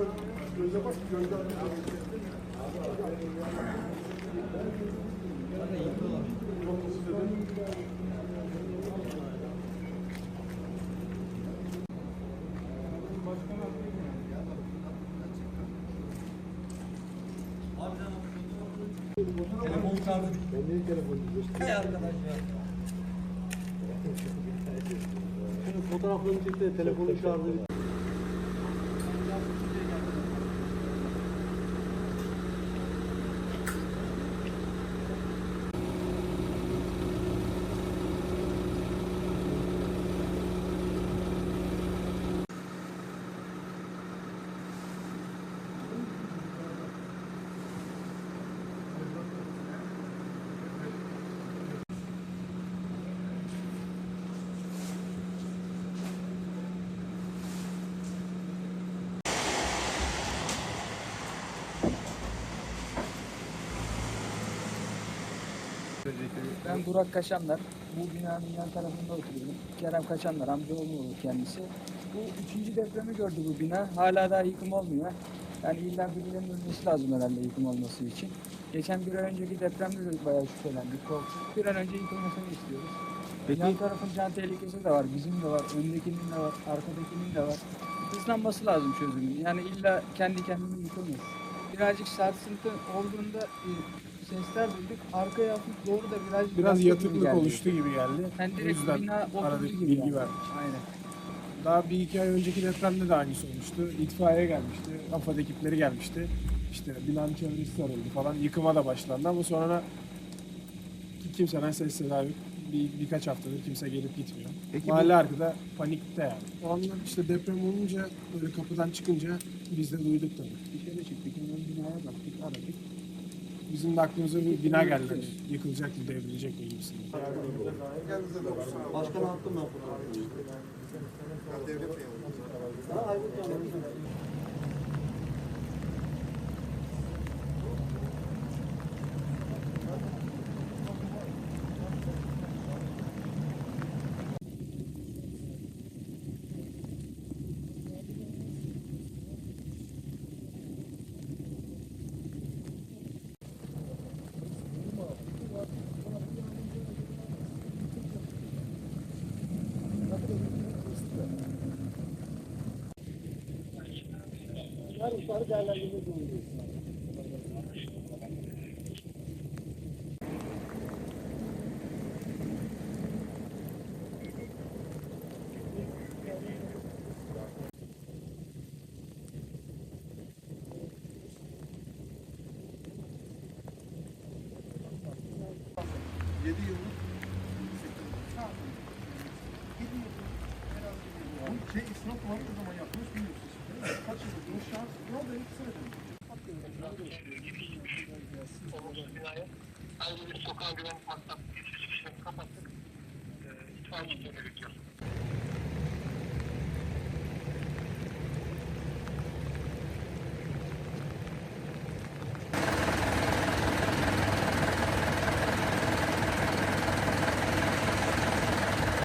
Göze bak, hızlı dedim. Telefon şarjı Ben niye telefon diyecektim? Hay arkadaş ya. Şunu fotoğraflarını çek de telefonun Ben Burak Kaşanlar. Bu binanın yan tarafında oturuyorum. Kerem Kaşanlar amcaoğlu kendisi. Bu üçüncü depremi gördü bu bina. Hala daha yıkım olmuyor. Yani illa birilerinin ölmesi lazım herhalde yıkım olması için. Geçen bir önceki depremde de bayağı şüphelendik, korktuk. Bir an önce yıkılmasını istiyoruz. Yan tarafın can tehlikesi de var, bizim de var, öndekinin de var, arkadakinin de var. Hızlanması lazım çözümün. Yani illa kendi kendine yıkılmıyor. Birazcık sarsıntı olduğunda e, sesler duyduk. Arkaya hafif doğru da birazcık Biraz yatıklık geldi. oluştu gibi geldi. Yani o yüzden aradaki gibi bilgi yani. verdik. Aynen. Daha bir iki ay önceki depremde de aynısı olmuştu. İtfaiye gelmişti, AFAD ekipleri gelmişti. İşte binanın çevresi sarıldı falan. Yıkıma da başlandı ama sonra ki kimseden ses seda yok. Bir, birkaç haftadır kimse gelip gitmiyor. Mahalle arkada panikte yani. O anda işte deprem olunca böyle kapıdan çıkınca biz de duyduk tabii. Dışarı çıktık. Hemen binaya baktık, aradık. Bizim de aklımıza bir bina geldi. Hani Yıkılacak mı, devrilecek mi gibisinden. Başkan hakkım ben fotoğrafını. Ha, Aykut Hanım. Yedi yıllık Bu şey İslam Fuarı ne zaman yapmış bilmiyorsunuz. Ayrı bir sokağa güvenlik maksatlı geçiş çıkışlarını kapattık. Ee, itfaiye bekliyoruz.